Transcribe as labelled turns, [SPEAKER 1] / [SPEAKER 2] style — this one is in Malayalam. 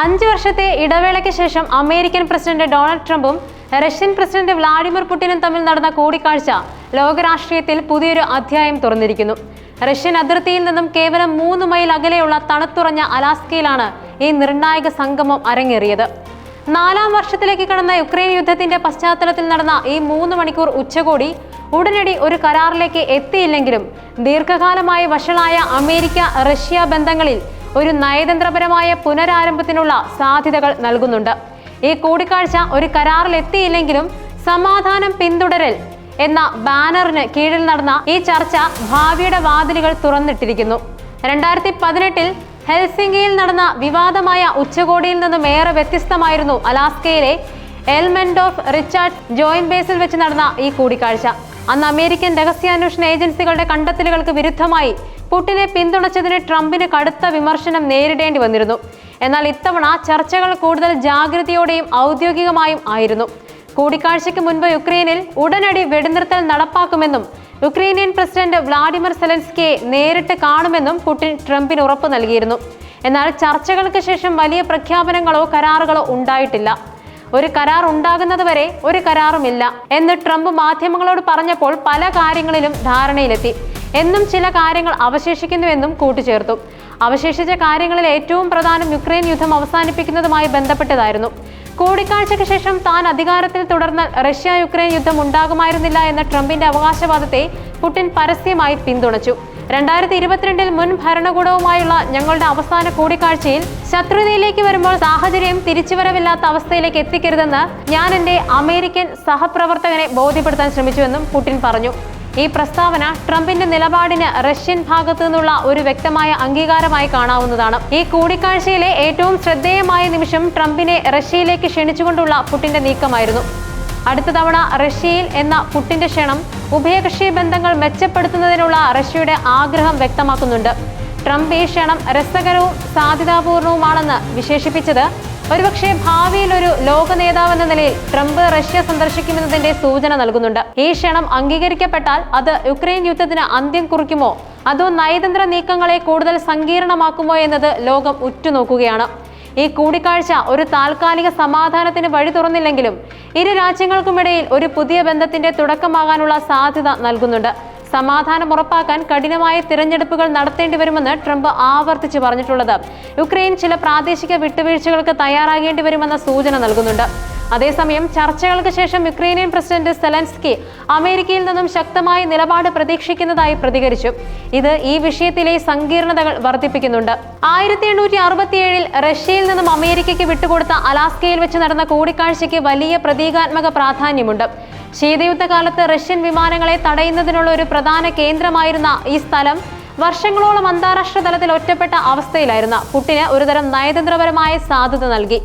[SPEAKER 1] അഞ്ച് വർഷത്തെ ഇടവേളയ്ക്ക് ശേഷം അമേരിക്കൻ പ്രസിഡന്റ് ഡൊണാൾഡ് ട്രംപും റഷ്യൻ പ്രസിഡന്റ് വ്ളാഡിമിർ പുടിനും തമ്മിൽ നടന്ന കൂടിക്കാഴ്ച ലോകരാഷ്ട്രീയത്തിൽ പുതിയൊരു അധ്യായം തുറന്നിരിക്കുന്നു. റഷ്യൻ അതിർത്തിയിൽ നിന്നും കേവലം മൂന്ന് മൈൽ അകലെയുള്ള തണുത്തുറഞ്ഞ അലാസ്കയിലാണ് ഈ നിർണായക സംഗമം അരങ്ങേറിയത്. നാലാം വർഷത്തിലേക്ക് കടന്ന യുക്രൈൻ യുദ്ധത്തിന്റെ പശ്ചാത്തലത്തിൽ നടന്ന ഈ മൂന്ന് മണിക്കൂർ ഉച്ചകോടി ഉടനടി ഒരു കരാറിലേക്ക് എത്തിയില്ലെങ്കിലും ദീർഘകാലമായി വഷളായ അമേരിക്ക റഷ്യ ബന്ധങ്ങളിൽ ഒരു നയതന്ത്രപരമായ പുനരാരംഭത്തിനുള്ള സാധ്യതകൾ നൽകുന്നുണ്ട്. ഈ കൂടിക്കാഴ്ച ഒരു കരാറിൽ എത്തിയില്ലെങ്കിലും സമാധാനം പിന്തുടരൽ എന്ന ബാനറിന് കീഴിൽ നടന്ന ഈ ചർച്ച ഭാവിയുടെ വാതിലുകൾ തുറന്നിട്ടിരിക്കുന്നു. രണ്ടായിരത്തി പതിനെട്ടിൽ ഹെൽസിംഗിയിൽ നടന്ന വിവാദമായ ഉച്ചകോടിയിൽ നിന്നും ഏറെ വ്യത്യസ്തമായിരുന്നു അലാസ്കയിലെ എൽമെന്റ് ഓഫ് റിച്ചാർഡ് ജോയിന്റ് ബേസിൽ വെച്ച് നടന്ന ഈ കൂടിക്കാഴ്ച. അന്ന് അമേരിക്കൻ രഹസ്യാന്വേഷണ ഏജൻസികളുടെ കണ്ടെത്തലുകൾക്ക് വിരുദ്ധമായി പുട്ടിനെ പിന്തുണച്ചതിന് ട്രംപിന് കടുത്ത വിമർശനം നേരിടേണ്ടി വന്നിരുന്നു. എന്നാൽ ഇത്തവണ ചർച്ചകൾ കൂടുതൽ ജാഗ്രതയോടെയും ഔദ്യോഗികമായും ആയിരുന്നു. കൂടിക്കാഴ്ചയ്ക്ക് മുൻപ് യുക്രൈനിൽ ഉടനടി വെടിനിർത്തൽ നടപ്പാക്കുമെന്നും യുക്രൈനിയൻ പ്രസിഡന്റ് വ്ളാഡിമിർ സെലൻസ്കിയെ നേരിട്ട് കാണുമെന്നും പുടിൻ ട്രംപിന് ഉറപ്പ് നൽകിയിരുന്നു. എന്നാൽ ചർച്ചകൾക്ക് ശേഷം വലിയ പ്രഖ്യാപനങ്ങളോ കരാറുകളോ ഉണ്ടായിട്ടില്ല. ഒരു കരാർ ഉണ്ടാകുന്നതുവരെ ഒരു കരാറുമില്ല എന്ന് ട്രംപ് മാധ്യമങ്ങളോട് പറഞ്ഞപ്പോൾ പല കാര്യങ്ങളിലും ധാരണയിലെത്തി. എന്നും ചില കാര്യങ്ങൾ അവശേഷിക്കുന്നുവെന്നും കൂട്ടിച്ചേർത്തു. അവശേഷിച്ച കാര്യങ്ങളിൽ ഏറ്റവും പ്രധാനം യുക്രൈൻ യുദ്ധം അവസാനിപ്പിക്കുന്നതുമായി ബന്ധപ്പെട്ടതായിരുന്നു. കൂടിക്കാഴ്ചയ്ക്ക് ശേഷം താൻ അധികാരത്തിൽ തുടർന്നാൽ റഷ്യ യുക്രൈൻ യുദ്ധം ഉണ്ടാകുമായിരുന്നില്ല എന്ന ട്രംപിന്റെ അവകാശവാദത്തെ പുടിൻ പരസ്യമായി പിന്തുണച്ചു. രണ്ടായിരത്തി ഇരുപത്തിരണ്ടിൽ മുൻ ഭരണകൂടവുമായുള്ള ഞങ്ങളുടെ അവസാന കൂടിക്കാഴ്ചയിൽ ശത്രുതയിലേക്ക് വരുമ്പോൾ സാഹചര്യം തിരിച്ചുവരവില്ലാത്ത അവസ്ഥയിലേക്ക് എത്തിക്കരുതെന്ന് ഞാൻ എന്റെ അമേരിക്കൻ സഹപ്രവർത്തകനെ ബോധ്യപ്പെടുത്താൻ ശ്രമിച്ചുവെന്നും പുടിൻ പറഞ്ഞു. ഈ പ്രസ്താവന ട്രംപിന്റെ നിലപാടിന് റഷ്യൻ ഭാഗത്തു നിന്നുള്ള ഒരു വ്യക്തമായ അംഗീകാരമായി കാണാവുന്നതാണ്. ഈ കൂടിക്കാഴ്ചയിലെ ഏറ്റവും ശ്രദ്ധേയമായ നിമിഷം ട്രംപിനെ റഷ്യയിലേക്ക് ക്ഷണിച്ചുകൊണ്ടുള്ള പുട്ടിന്റെ നീക്കമായിരുന്നു. അടുത്ത തവണ റഷ്യയിൽ എന്ന പുട്ടിന്റെ ക്ഷണം ഉഭയകക്ഷി ബന്ധങ്ങൾ മെച്ചപ്പെടുത്തുന്നതിനുള്ള റഷ്യയുടെ ആഗ്രഹം വ്യക്തമാക്കുന്നുണ്ട്. ട്രംപ് ഈ ക്ഷണം രസകരവും സാധ്യതാപൂർണവുമാണെന്ന് വിശേഷിപ്പിച്ചത് ഒരുപക്ഷെ ഭാവിയിൽ ഒരു ലോക നേതാവ് എന്ന നിലയിൽ ട്രംപ് റഷ്യ സന്ദർശിക്കുമെന്നതിന്റെ സൂചന നൽകുന്നുണ്ട്. ഈ ക്ഷണം അംഗീകരിക്കപ്പെട്ടാൽ അത് യുക്രൈൻ യുദ്ധത്തിന് അന്ത്യം കുറിക്കുമോ? അതോ നയതന്ത്ര നീക്കങ്ങളെ കൂടുതൽ സങ്കീർണമാക്കുമോ എന്നത് ലോകം ഉറ്റുനോക്കുകയാണ്. ഈ കൂടിക്കാഴ്ച ഒരു താൽക്കാലിക സമാധാനത്തിന് വഴി തുറന്നില്ലെങ്കിലും ഇരു രാജ്യങ്ങൾക്കുമിടയിൽ ഒരു പുതിയ ബന്ധത്തിന്റെ തുടക്കമാകാനുള്ള സാധ്യത നൽകുന്നുണ്ട്. സമാധാനം ഉറപ്പാക്കാൻ കഠിനമായ തിരഞ്ഞെടുപ്പുകൾ നടത്തേണ്ടി വരുമെന്ന് ട്രംപ് ആവർത്തിച്ച് പറഞ്ഞിട്ടുള്ളത്. യുക്രൈൻ ചില പ്രാദേശിക വിട്ടുവീഴ്ചകൾക്ക് തയ്യാറാകേണ്ടി വരുമെന്ന സൂചന നൽകുന്നുണ്ട്. അതേസമയം ചർച്ചകൾക്ക് ശേഷം യുക്രൈനിയൻ പ്രസിഡന്റ് സെലൻസ്കി അമേരിക്കയിൽ നിന്നും ശക്തമായ നിലപാട് പ്രതീക്ഷിക്കുന്നതായി പ്രതികരിച്ചു. ഇത് ഈ വിഷയത്തിലെ സങ്കീർണതകൾ വർദ്ധിപ്പിക്കുന്നുണ്ട്. ആയിരത്തി എണ്ണൂറ്റി അറുപത്തിയേഴിൽ റഷ്യയിൽ നിന്നും അമേരിക്കയ്ക്ക് വിട്ടുകൊടുത്ത അലാസ്കയിൽ വെച്ച് നടന്ന കൂടിക്കാഴ്ചയ്ക്ക് വലിയ പ്രതീകാത്മക പ്രാധാന്യമുണ്ട്. ശീതയുദ്ധകാലത്ത് റഷ്യൻ വിമാനങ്ങളെ തടയുന്നതിനുള്ള ഒരു പ്രധാന കേന്ദ്രമായിരുന്ന ഈ സ്ഥലം വർഷങ്ങളോളം അന്താരാഷ്ട്ര തലത്തിൽ ഒറ്റപ്പെട്ട അവസ്ഥയിലായിരുന്ന. പുട്ടിന് ഒരുതരം നയതന്ത്രപരമായ സാധ്യത നൽകി.